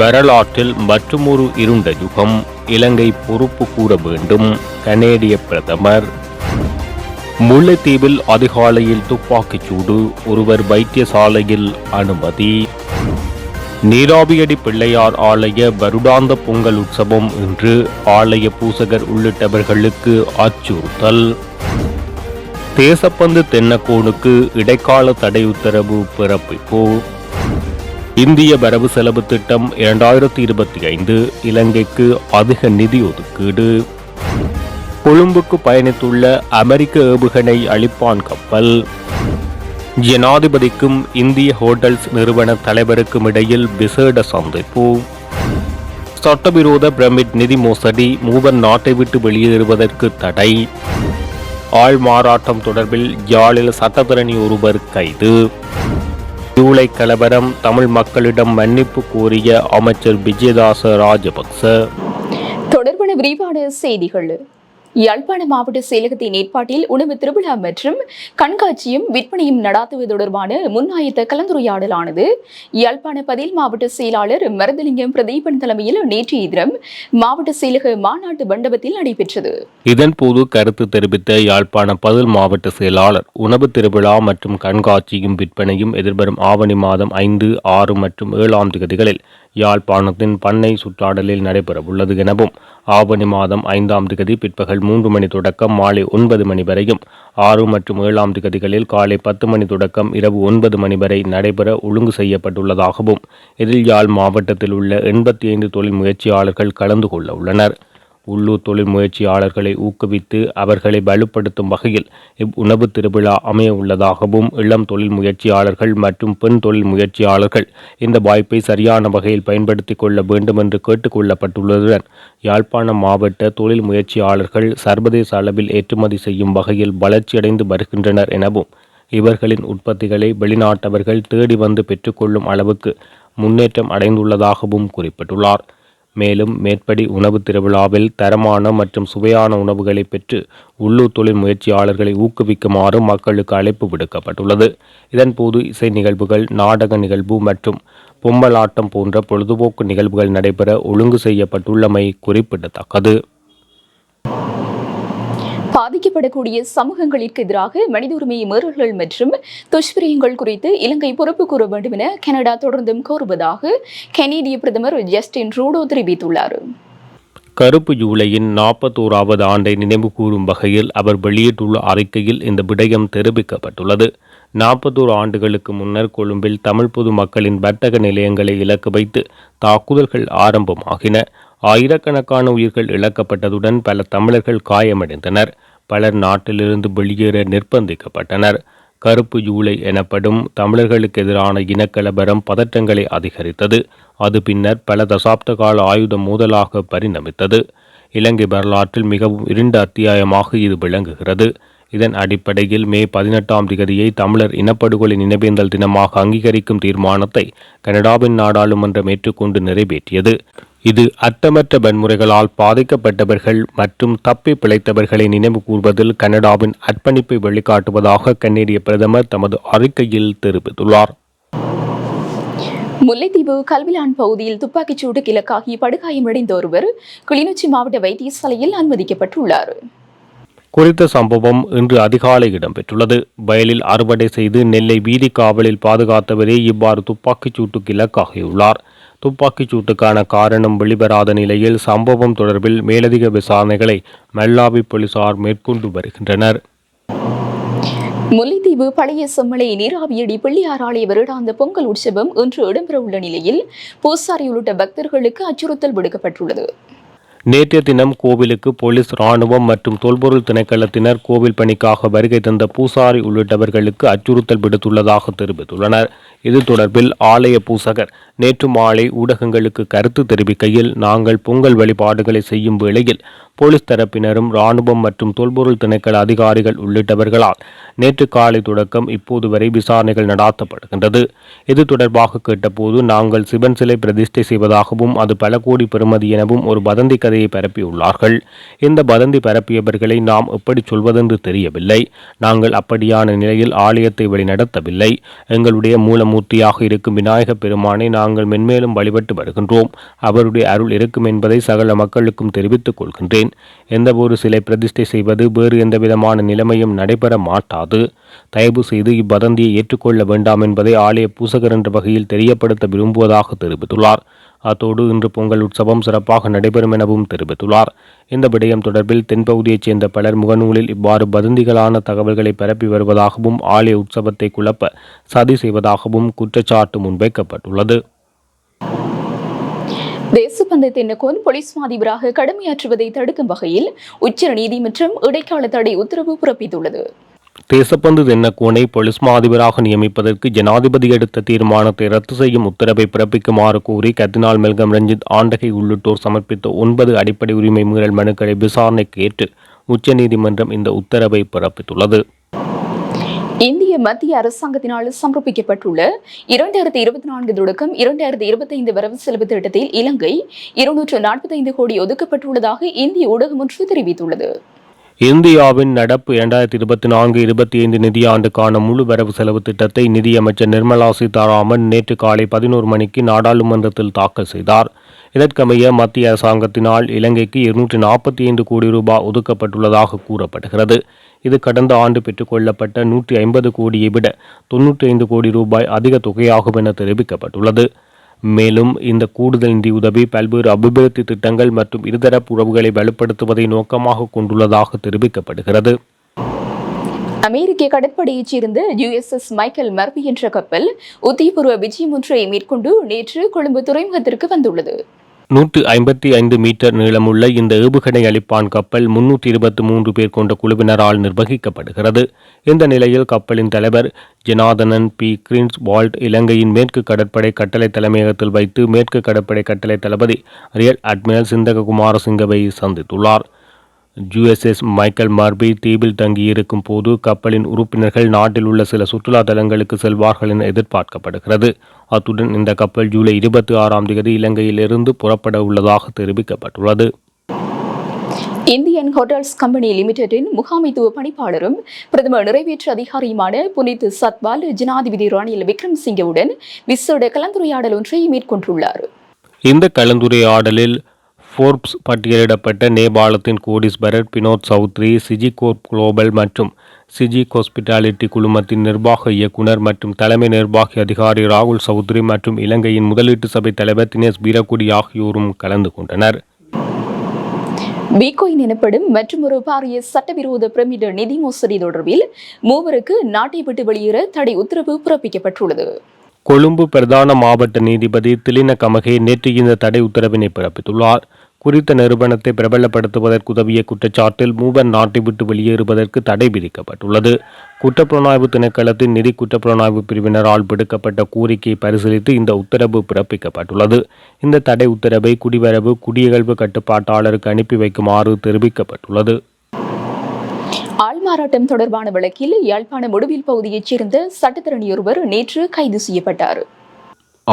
வரலாற்றில் மற்றுமொரு இருண்ட யுகம் இலங்கை பொறுப்பு கூற வேண்டும் கனேடிய பிரதமர். முல்லைத்தீவில் அதிகாலையில் துப்பாக்கிச் சூடு ஒருவர் வைத்தியசாலையில் அனுமதி. நீராவியடி பிள்ளையார் ஆலய வருடாந்த பொங்கல் உற்சவம் இன்று ஆலய பூசகர் உள்ளிட்டவர்களுக்கு அச்சுறுத்தல். தேசப்பந்து தென்னக்கோனுக்கு இடைக்கால தடை உத்தரவு பிறப்பிப்பு. இந்திய வரவு செலவு திட்டம் இரண்டாயிரத்தி இருபத்தி ஐந்து இலங்கைக்கு அதிக நிதி ஒதுக்கீடு. கொழும்புக்கு பயணித்துள்ள அமெரிக்க ஏவுகணை அழிப்பான் கப்பல். ஜனாதிபதிக்கும் இந்திய ஹோட்டல்ஸ் நிறுவன தலைவருக்கும் இடையில் விசேட சந்திப்பு. சட்டவிரோத பிரமிட் நிதி மோசடி மூவர் நாட்டை விட்டு வெளியேறுவதற்கு தடை. ஆள் மாறாட்டம் தொடர்பில் யாழில் சட்டத்தரணி ஒருவர் கைது. ஜூலை கலவரம் தமிழ் மக்களிடம் மன்னிப்பு கோரிய அமைச்சர் விஜயதாச ராஜபக்ச. தொடர்பான விரிவான செய்திகள். யாழ்ப்பாண மாவட்ட செயலகத்தின் ஏற்பாட்டில் உணவு திருவிழா மற்றும் கண்காட்சியும் விற்பனையும் நடாத்துவது தொடர்பான முன்னாயத்த கலந்துரையாடலானது. யாழ்ப்பாண பதில் மாவட்ட செயலாளர் மருதலிங்கம் பிரதீபன் தலைமையில் நேற்றைய தினம் மாவட்ட செயலக மாநாட்டு மண்டபத்தில் நடைபெற்றது. இதன்போது கருத்து தெரிவித்த யாழ்ப்பாண பதில் மாவட்ட செயலாளர் உணவு திருவிழா மற்றும் கண்காட்சியும் விற்பனையும் எதிர்வரும் ஆவணி மாதம் ஐந்து ஆறு மற்றும் ஏழாம் திகதிகளில் யாழ்ப்பாணத்தின் பண்ணை சுற்றாடலில் நடைபெறவுள்ளது எனவும் ஆவணி மாதம் ஐந்தாம் திகதி பிற்பகல் மூன்று மணி தொடக்கம் மாலை ஒன்பது மணி வரையும். ஆறு மற்றும் ஏழாம் திகதிகளில் காலை பத்து மணி தொடக்கம் இரவு ஒன்பது மணி வரை நடைபெற ஒழுங்கு செய்யப்பட்டுள்ளதாகவும் இதில் யாழ் மாவட்டத்தில் உள்ள எண்பத்தி ஐந்து தொழில் முயற்சியாளர்கள் கலந்து கொள்ள உள்ளனர். உள்ளூர் தொழில் முயற்சியாளர்களை ஊக்குவித்து அவர்களை வலுப்படுத்தும் வகையில் இவ் உணவு திருவிழா அமைய உள்ளதாகவும் இளம் தொழில் முயற்சியாளர்கள் மற்றும் பெண் தொழில் முயற்சியாளர்கள் இந்த வாய்ப்பை சரியான வகையில் பயன்படுத்திக் கொள்ள வேண்டும் என்று கேட்டுக்கொள்ளப்பட்டுள்ளதுடன் யாழ்ப்பாணம் மாவட்ட தொழில் முயற்சியாளர்கள் சர்வதேச அளவில் ஏற்றுமதி செய்யும் வகையில் வளர்ச்சியடைந்து வருகின்றனர் எனவும் இவர்களின் உற்பத்திகளை வெளிநாட்டவர்கள் தேடி வந்து பெற்றுக்கொள்ளும் அளவுக்கு முன்னேற்றம் அடைந்துள்ளதாகவும் குறிப்பிட்டுள்ளார். மேலும் மேற்படி உணவு திருவிழாவில் தரமான மற்றும் சுவையான உணவுகளை பெற்று உள்ளூர் தொழில் முயற்சியாளர்களை ஊக்குவிக்குமாறு மக்களுக்கு அழைப்பு விடுக்கப்பட்டுள்ளது. இதன்போது இசை நிகழ்வுகள் நாடக நிகழ்வு மற்றும் பொம்மலாட்டம் போன்ற பொழுதுபோக்கு நிகழ்வுகள் நடைபெற ஒழுங்கு செய்யப்பட்டுள்ளமை குறிப்பிடத்தக்கது. பாதிக்கப்படக்கூடிய சமூகங்களிற்கு எதிராக மனித உரிமை மீறல்கள் மற்றும் துஷ்பிரியங்கள் குறித்து இலங்கை பொறுப்பு கூற வேண்டும் என கனடா தொடர்ந்தும் கோருவதாக கனேடிய பிரதமர் ஜஸ்டின் ரூடோ தெரிவித்துள்ளார். கருப்பு ஜூலையின் நாற்பத்தோராவது ஆண்டை நினைவு கூறும் வகையில் அவர் வெளியிட்டுள்ள அறிக்கையில் இந்த விடயம் தெரிவிக்கப்பட்டுள்ளது. நாற்பத்தோரு ஆண்டுகளுக்கு முன்னர் கொழும்பில் தமிழ் பொது மக்களின் வர்த்தக நிலையங்களை இலக்கு வைத்து தாக்குதல்கள் ஆரம்பமாகின. ஆயிரக்கணக்கான உயிர்கள் இழக்கப்பட்டதுடன் பல தமிழர்கள் காயமடைந்தனர். பலர் நாட்டிலிருந்து வெளியேற நிர்பந்திக்கப்பட்டனர். கருப்பு ஜூலை எனப்படும் தமிழர்களுக்கு எதிரான இனக்கலவரம் பதற்றங்களை அதிகரித்தது. அது பின்னர் பல தசாப்த கால ஆயுத மோதலாக பரிணமித்தது. இலங்கை வரலாற்றில் மிகவும் இருண்ட அத்தியாயமாக இது விளங்குகிறது. இதன் அடிப்படையில் மே பதினெட்டாம் திகதியை தமிழர் இனப்படுகொலை நினைவேந்தல் தினமாக அங்கீகரிக்கும் தீர்மானத்தை கனடாவின் நாடாளுமன்றம் ஏற்றுக்கொண்டு நிறைவேற்றியது. இது அர்த்தமற்ற வன்முறைகளால் பாதிக்கப்பட்டவர்கள் மற்றும் தப்பி பிழைத்தவர்களை நினைவு கூர்வதில் கனடாவின் அர்ப்பணிப்பை வெளிக்காட்டுவதாக கனேடிய பிரதமர் தமது அறிக்கையில் தெரிவித்துள்ளார். முல்லைத்தீவு கல்விலான் பகுதியில் துப்பாக்கிச் சூட்டுக்கு இலக்காகி படுகாயமடைந்த ஒருவர் கிளிநொச்சி மாவட்ட வைத்தியசாலையில் அனுமதிக்கப்பட்டுள்ளார். குறித்த சம்பவம் இன்று அதிகாலை இடம்பெற்றுள்ளது. வயலில் அறுவடை செய்து நெல்லை வீதி காவலில் பாதுகாத்தவரே இவ்வாறு துப்பாக்கிச் சூட்டுக்கு இலக்காகியுள்ளார் துப்பாக்கிச் சூட்டுக்கான காரணம் வெளிவராத நிலையில் சம்பவம் தொடர்பில் மேலதிக விசாரணைகளை மெல்லாவி போலீசார் மேற்கொண்டு வருகின்றனர். முல்லைத்தீவு பழைய செம்மலை நீராவியடி பிள்ளையார் ஆலய வருடாந்த பொங்கல் உற்சவம் இன்று இடம்பெறவுள்ள நிலையில் பூசாரி உள்ளிட்ட பக்தர்களுக்கு அச்சுறுத்தல் விடுக்கப்பட்டுள்ளது. நேற்றைய தினம் கோவிலுக்கு போலீஸ் ராணுவம் மற்றும் தொல்பொருள் திணைக்களத்தினர் கோவில் பணிக்காக வருகை தந்த பூசாரி உள்ளிட்டவர்களுக்கு அச்சுறுத்தல் விடுத்துள்ளதாக தெரிவித்துள்ளனர். இது தொடர்பில் ஆலய பூசகர் நேற்று மாலை ஊடகங்களுக்கு கருத்து தெரிவிக்கையில் நாங்கள் பொங்கல் வழிபாடுகளை செய்யும் வேளையில் போலீஸ் தரப்பினரும் ராணுவம் மற்றும் தொல்பொருள் திணைக்கள அதிகாரிகள் உள்ளிட்டவர்களால் நேற்று காலை தொடக்கம் இப்போது வரை விசாரணைகள் நடாத்தப்படுகின்றது. இது தொடர்பாக கேட்டபோது நாங்கள் சிவன் சிலை பிரதிஷ்டை செய்வதாகவும் அது பல கோடி பெறுமதி எனவும் ஒரு வதந்தி கதையை பரப்பியுள்ளார்கள். இந்த வதந்தி பரப்பியவர்களை நாம் எப்படி சொல்வதென்று தெரியவில்லை. நாங்கள் அப்படியான நிலையில் ஆலயத்தை வழிநடத்தவில்லை. எங்களுடைய மூலமூர்த்தியாக இருக்கும் விநாயகப் பெருமானை நாங்கள் நாங்கள் மென்மேலும் வழிபட்டு வருகின்றோம். அவருடைய அருள் இருக்கும் என்பதை சகல மக்களுக்கும் தெரிவித்துக் கொள்கின்றேன். எந்தவொரு சிலை பிரதிஷ்டை செய்வது வேறு எந்த விதமான நிலைமையும் நடைபெற மாட்டாது. தயவு செய்து இவ்வதந்தியை ஏற்றுக்கொள்ள வேண்டாம் என்பதை ஆலய பூசகர் என்ற வகையில் தெரியப்படுத்த விரும்புவதாக தெரிவித்துள்ளார். அத்தோடு இன்று பொங்கல் உற்சவம் சிறப்பாக நடைபெறும் எனவும் தெரிவித்துள்ளார். இந்த விடயம் தொடர்பில் தென்பகுதியைச் சேர்ந்த பலர் முகநூலில் இவ்வாறு வதந்திகளான தகவல்களை பரப்பி வருவதாகவும் ஆலய உற்சவத்தை குழப்ப சதி செய்வதாகவும் குற்றச்சாட்டு முன்வைக்கப்பட்டுள்ளது. தேசப்பந்து தென்னகோன் போலீஸ் மாதிபராக கடமையாற்றுவதை தடுக்கும் வகையில் உச்ச நீதிமன்றம் இடைக்கால தடை உத்தரவு பிறப்பித்துள்ளது. தேசப்பந்து தென்னக்கோனை பொலிஸ் மாதிபராக நியமிப்பதற்கு ஜனாதிபதி எடுத்த தீர்மானத்தை ரத்து செய்யும் உத்தரவை பிறப்பிக்குமாறு கூறி கர்தினால் மெல்கம் ரஞ்சித் ஆண்டகை உள்ளிட்டோர் சமர்ப்பித்த ஒன்பது அடிப்படை உரிமை மீறல் மனுக்களை விசாரணைக்கு ஏற்று உச்சநீதிமன்றம் இந்த உத்தரவை பிறப்பித்துள்ளது. இந்திய மத்திய அரசாங்கத்தினால் சமர்ப்பிக்கப்பட்டுள்ள இரண்டாயிரத்தி இருபத்தி நான்கு தொடக்கம் இரண்டாயிரத்தி இருபத்தி ஐந்து வரவு செலவு திட்டத்தில் இலங்கை இருநூற்று நாற்பத்தைந்து கோடி ஒதுக்கப்பட்டுள்ளதாக இந்திய ஊடகம் ஒன்று தெரிவித்துள்ளது. இந்தியாவின் நடப்பு இரண்டாயிரத்தி இருபத்தி நான்கு இருபத்தி ஐந்து நிதியாண்டுக்கான முழு வரவு செலவு திட்டத்தை நிதியமைச்சர் நிர்மலா சீதாராமன் நேற்று காலை பதினோரு மணிக்கு நாடாளுமன்றத்தில் தாக்கல் செய்தார். இதற்கமைய மத்திய அரசாங்கத்தினால் இலங்கைக்கு இருநூற்றி நாற்பத்தி ஐந்து கோடி ரூபாய் ஒதுக்கப்பட்டுள்ளதாக கூறப்படுகிறது. இது கடந்த ஆண்டு பெற்றுக்கொள்ளப்பட்ட நூற்றி ஐம்பது கோடியை விட தொன்னூற்றி ஐந்து கோடி ரூபாய் அதிக தொகையாகும் என தெரிவிக்கப்பட்டுள்ளது. மேலும் இந்த கூடுதல் நிதியுதவி பல்வேறு அபிவிருத்தி திட்டங்கள் மற்றும் இருதரப்பு உறவுகளை வலுப்படுத்துவதை நோக்கமாக கொண்டுள்ளதாக தெரிவிக்கப்படுகிறது. அமெரிக்க கடற்படையைச் சேர்ந்த யுஎஸ்எஸ் மைக்கேல் மர்வி என்ற கப்பல் உத்தியபூர்வ விஜயம் ஒன்றை மேற்கொண்டு நேற்று கொழும்பு துறைமுகத்திற்கு வந்துள்ளது. நூற்று ஐம்பத்தி ஐந்து மீட்டர் நீளமுள்ள இந்த ஏவுகணை அளிப்பான் கப்பல் முன்னூற்றி இருபத்தி மூன்று பேர் கொண்ட குழுவினரால் நிர்வகிக்கப்படுகிறது. இந்த நிலையில் கப்பலின் தலைவர் ஜனாதனன் பி. கிரீன்ஸ் வால்ட் இலங்கையின் மேற்கு கடற்படை கட்டளை தலைமையகத்தில் வைத்து மேற்கு கடற்படை கட்டளை தளபதி ரியல் அட்மிரல் சிந்தக குமாரசிங்கவை சந்தித்துள்ளார். யுஎஸ்எஸ் மைக்கேல் மார்பி தீவில் தங்கியிருக்கும் போது கப்பலின் உறுப்பினர்கள் நாட்டில் உள்ள சில சுற்றுலா தலங்களுக்கு செல்வார்கள் என எதிர்பார்க்கப்படுகிறது. அத்துடன் இந்த கப்பல் ஜூலை இருபத்தி ஆறாம் தேதி இலங்கையிலிருந்து புறப்பட உள்ளதாக தெரிவிக்கப்பட்டுள்ளது. இந்தியன் ஹோட்டல்ஸ் கம்பெனி லிமிடெடின் முகாமைத்துவ பணிப்பாளரும் பிரதம நிறைவேற்று அதிகாரியுமான புனித் சத்வால் ஜனாதிபதி ரணில் விக்ரம்சிங்கவுடன் விசேட கலந்துரையாடல் ஒன்றை மேற்கொண்டுள்ளார். இந்த கலந்துரையாடலில் ஃபோர்ப்ஸ் பட்டியலிடப்பட்ட நேபாளத்தின் கோடீஸ்வரர் Binod Chaudhary CG Corp Global மற்றும் சிஜி ஹாஸ்பிட்டாலிட்டி குழுமத்தின் நிர்வாக இயக்குனர் மற்றும் தலைமை நிர்வாகி அதிகாரி ராகுல் சௌத்ரி மற்றும் இலங்கையின் முதலீட்டு சபை தலைவர் தினேஷ் வீரக்குடி ஆகியோரும் கலந்து கொண்டனர். பிகோயின் எனப்படும் மற்றொரு பாரிய சட்டவிரோத பிரமிட நிதி மோசடி தொடர்பில் மூவருக்கு நாட்டை விட்டு வெளியேற தடை உத்தரவு பிறப்பிக்கப்பட்டுள்ளது. கொழும்பு பிரதான மாவட்ட நீதிபதி திலின கமகே நேற்று இந்த தடை உத்தரவினை பிறப்பித்துள்ளார். குறித்த நிறுவனத்தை பிரபலப்படுத்துவதற்கு உதவிய குற்றச்சாட்டில் மூவர் நாட்டை விட்டு வெளியேறுவதற்கு தடை விதிக்கப்பட்டுள்ளது. குற்றப்புலனாய்வு திணைக்களத்தின் நிதி குற்றப்புலனாய்வு பிரிவினரால் விடுக்கப்பட்ட கோரிக்கையை பரிசீலித்து இந்த உத்தரவு பிறப்பிக்கப்பட்டுள்ளது. இந்த தடை உத்தரவை குடிவரவு குடியகழ்வு கட்டுப்பாட்டாளருக்கு அனுப்பி வைக்குமாறு தெரிவிக்கப்பட்டுள்ளது. ஆள்மாறாட்டம் தொடர்பான வழக்கில் யாழ்ப்பாண முடிவில் பகுதியைச் சேர்ந்த சட்டத்திறனியொருவர் நேற்று கைது செய்யப்பட்டார்.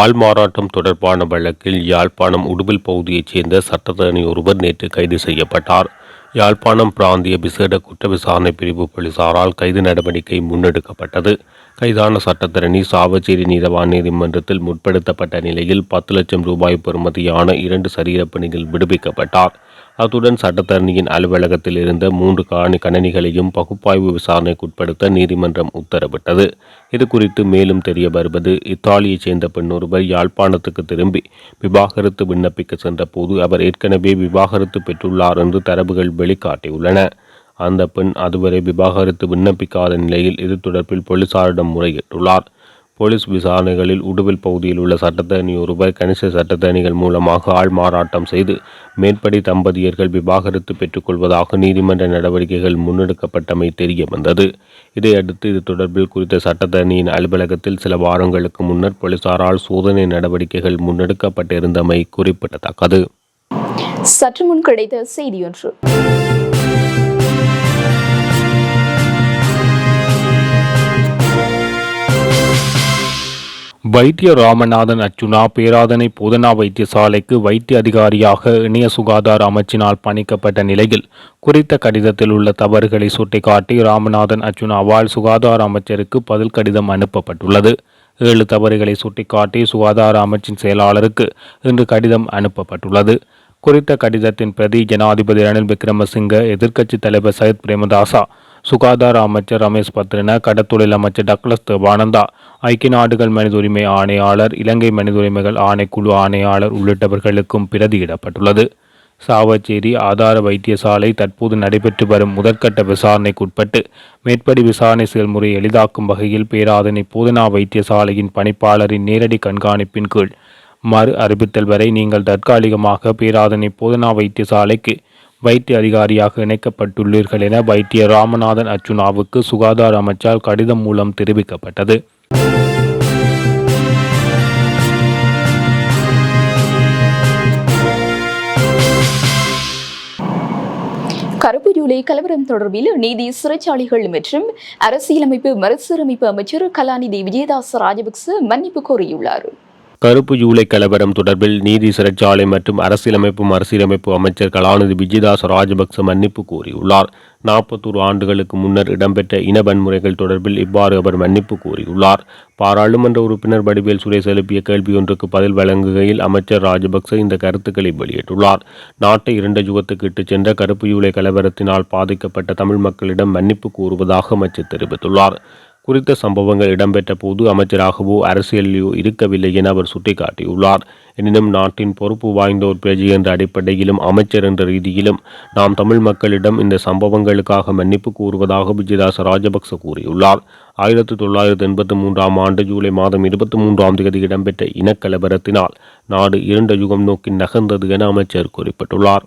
ஆள்மாறாட்டம் தொடர்பான வழக்கில் யாழ்ப்பாணம் உடுபில் பகுதியைச் சேர்ந்த சட்டத்தரணி ஒருவர் நேற்று கைது செய்யப்பட்டார். யாழ்ப்பாணம் பிராந்திய விசேட குற்ற விசாரணை பிரிவு போலீசாரால் கைது நடவடிக்கை முன்னெடுக்கப்பட்டது. கைதான சட்டத்தரணி சாவச்சேரி நீதவான் நீதிமன்றத்தில் முற்படுத்தப்பட்ட நிலையில் பத்து லட்சம் ரூபாய் பெறுமதியான இரண்டு சரீரப்பணிகள் விடுவிக்கப்பட்டார். அத்துடன் சட்டத்தரணியின் அலுவலகத்தில் இருந்த மூன்று காணி கணனிகளையும் பகுப்பாய்வு விசாரணைக்குட்படுத்த நீதிமன்றம் உத்தரவிட்டது. இது குறித்து மேலும் தெரிய வருவது இத்தாலியைச் சேர்ந்த பெண் ஒருவர் யாழ்ப்பாணத்துக்கு திரும்பி விவாகரத்து விண்ணப்பிக்க சென்றபோது அவர் ஏற்கனவே விவாகரத்து பெற்றுள்ளார் என்று தரவுகள் வெளிக்காட்டியுள்ளன. அந்த பெண் அதுவரை விவாகரத்து விண்ணப்பிக்காத நிலையில் இது தொடர்பில் போலீசாரிடம் முறையிட்டுள்ளார். போலீஸ் விசாரணைகளில் உடுவில் பகுதியில் உள்ள சட்டத்தரணி ஒருவர் கணிச சட்டத்தரணிகள் மூலமாக ஆள் மாறாட்டம் செய்து மேற்படி தம்பதியர்கள் விவாகரத்து பெற்றுக்கொள்வதாக நீதிமன்ற நடவடிக்கைகள் முன்னெடுக்கப்பட்டமை தெரிய வந்தது இதையடுத்து இது தொடர்பில் குறித்த சட்டத்தரணியின் அலுவலகத்தில் சில வாரங்களுக்கு முன்னர் போலீசாரால் சோதனை நடவடிக்கைகள் முன்னெடுக்கப்பட்டிருந்தமை குறிப்பிடத்தக்கது. சற்று முன் கிடைத்த செய்தியொன்று வைத்திய ராமநாதன் அச்சுனா பேராதனை போதனா வைத்தியசாலைக்கு வைத்திய அதிகாரியாக இணைய சுகாதார அமைச்சினால் பணிக்கப்பட்ட நிலையில் குறித்த கடிதத்தில் உள்ள தவறுகளை சுட்டிக்காட்டி ராமநாதன் அச்சுனாவால் சுகாதார அமைச்சருக்கு பதில் கடிதம் அனுப்பப்பட்டுள்ளது. ஏழு தவறுகளை சுட்டிக்காட்டி சுகாதார அமைச்சின் செயலாளருக்கு இன்று கடிதம் அனுப்பப்பட்டுள்ளது. குறித்த கடிதத்தின் பிரதி ஜனாதிபதி ரணில் விக்ரமசிங்க எதிர்க்கட்சித் தலைவர் சயத் பிரேமதாசா சுகாதார அமைச்சர் ரமேஷ் பத்ரினா கடத்தொழில் அமைச்சர் டக்ளஸ் தேவானந்தா ஐக்கிய நாடுகள் மனித உரிமை ஆணையாளர் இலங்கை மனித உரிமைகள் ஆணைக்குழு ஆணையாளர் உள்ளிட்டவர்களுக்கும் பிரதியிடப்பட்டுள்ளது. சாவச்சேரி ஆதார வைத்தியசாலை தற்போது நடைபெற்று வரும் முதற்கட்ட விசாரணைக்குட்பட்டு மேற்படி விசாரணை செயல்முறையை எளிதாக்கும் வகையில் பேராதனை போதனா வைத்தியசாலையின் பணிப்பாளரின் நேரடி கண்காணிப்பின் கீழ் மறு அறிவித்தல் வரை நீங்கள் தற்காலிகமாக பேராதனை போதனா வைத்தியசாலைக்கு வைத்திய அதிகாரியாக இணைக்கப்பட்டுள்ளீர்கள் என வைத்திய ராமநாதன் அர்ச்சுனாவுக்கு சுகாதார அமைச்சால் கடிதம் மூலம் தெரிவிக்கப்பட்டது. கருப்பு ஜூலை கலவரம் தொடர்பில் நீதி சிறைச்சாலைகள் மற்றும் அரசியலமைப்பு மறுசீரமைப்பு அமைச்சர் கலாநிதி விஜயதாஸ் ராஜபக்ச மன்னிப்பு கோரியுள்ளார். கருப்பு ஜூலை கலவரம் தொடர்பில் நீதி சிறைச்சாலை மற்றும் அரசியலமைப்பு மறுசீரமைப்பு அமைச்சர் கலாநிதி விஜயதாஸ் ராஜபக்ச மன்னிப்பு கோரியுள்ளார். நாற்பத்தோரு ஆண்டுகளுக்கு முன்னர் இடம்பெற்ற இன வன்முறைகள் தொடர்பில் இவ்வாறு அவர் மன்னிப்பு கோரியுள்ளார். பாராளுமன்ற உறுப்பினர் வடிவேல் சுரேஷ் எழுப்பிய கேள்வி ஒன்றுக்கு பதில் வழங்குகையில் அமைச்சர் ராஜபக்ச இந்த கருத்துக்களை வெளியிட்டுள்ளார். நாட்டை இரண்ட யுகத்துக்கு இட்டுச் சென்ற கருப்பு ஜூலை கலவரத்தினால் பாதிக்கப்பட்ட தமிழ் மக்களிடம் மன்னிப்பு கூறுவதாக அமைச்சர் தெரிவித்துள்ளார். குறித்த சம்பவங்கள் இடம்பெற்ற போது அமைச்சராகவோ அரசியலிலோ இருக்கவில்லை என அவர் சுட்டிக்காட்டியுள்ளார். எனினும் நாட்டின் பொறுப்பு வாய்ந்த ஒரு பிரஜை என்ற அடிப்படையிலும் அமைச்சர் என்ற ரீதியிலும் நாம் தமிழ் மக்களிடம் இந்த சம்பவங்களுக்காக மன்னிப்பு கூறுவதாக விஜயதாச ராஜபக்ச கூறியுள்ளார். ஆயிரத்தி தொள்ளாயிரத்தி எண்பத்தி மூன்றாம் ஆண்டு ஜூலை மாதம் இருபத்தி மூன்றாம் தேதி இடம்பெற்ற இனக்கலவரத்தினால் நாடு இரண்ட யுகம் நோக்கி நகர்ந்தது என அமைச்சர் குறிப்பிட்டுள்ளார்.